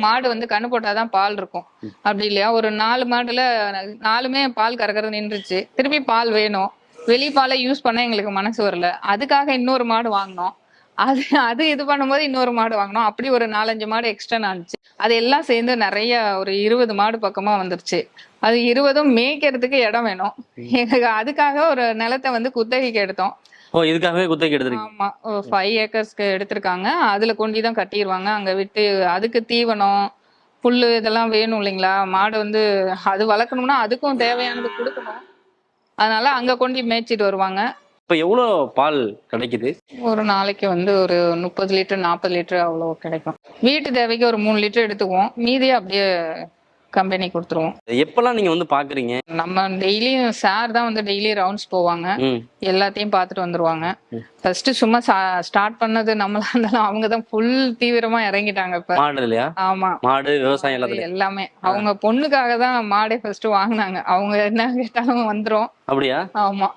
மாடு வந்து கண்ணு போட்டாதான் பால் இருக்கும். அப்படி இல்லையா? ஒரு நாலு மாடுல நாலுமே பால் கறக்கிறது நின்றுச்சு. திருப்பி பால் வேணும். வெளி பாலை யூஸ் பண்ண எங்களுக்கு மனசு வரல. அதுக்காக இன்னொரு மாடு வாங்கினோம். அது அது இது பண்ணும்போது இன்னொரு மாடு வாங்கினோம். அப்படி ஒரு நாலஞ்சு மாடு எக்ஸ்ட்ரா ஆனிச்சு அது எல்லாம் சேர்ந்து நிறைய ஒரு இருபது மாடு பக்கமா வந்துருச்சு. அது இருபதும் மேய்க்கிறதுக்கு இடம் வேணும். எங்களுக்கு அதுக்காக ஒரு நிலத்தை வந்து குத்தகைக்கு எடுத்தோம். ஓ இதுக்காகவே குத்தகைக்கு எடுத்திருக்கீங்க? ஆமா. ஃபைவ் ஏக்கர்ஸ்க்கு எடுத்திருக்காங்க. அதுல கொண்டு தான் கட்டிடுவாங்க அங்க விட்டு அதுக்கு தீவனம் புல்லு இதெல்லாம் வேணும் இல்லைங்களா? மாடு வந்து அது வளர்க்கணும்னா அதுக்கும் தேவையானது கொடுக்கணும். அதனால அங்க கொண்டு மேய்ச்சிட்டு வருவாங்க. இப்ப எவ்வளவு பால் கிடைக்குது? ஒரு நாளைக்கு வந்து ஒரு முப்பது லிட்டர் நாற்பது லிட்டர் அவ்வளோ கிடைக்கும். வீட்டு தேவைக்கு ஒரு மூணு லிட்டர் எடுத்துக்குவோம். மீதியை அப்படியே கம்பெனி கொடுத்துருவோம். எப்பெல்லாம் நீங்க வந்து பாக்குறீங்க? நம்ம டெய்லியும் சார் தான் வந்து டெய்லி ரவுண்ட்ஸ் போவாங்க. எல்லாத்தையும் பார்த்துட்டு வந்துருவாங்க. ஃபர்ஸ்ட் சும்மா ஸ்டார்ட் பண்ணது நம்மளா இருந்தாலும் அவங்க தான் ஃபுல் தீவிரமா இறங்கிட்டாங்க இப்ப. மாடு இல்லையா? ஆமா. மாடு விவசாயம் எல்லாமே. அவங்க பொண்ணுக்காக தான் மாடே ஃபர்ஸ்ட் வாங்குனாங்க. அவங்க என்ன கேட்டாலும் வந்துரும். அப்படியா? ஆமா.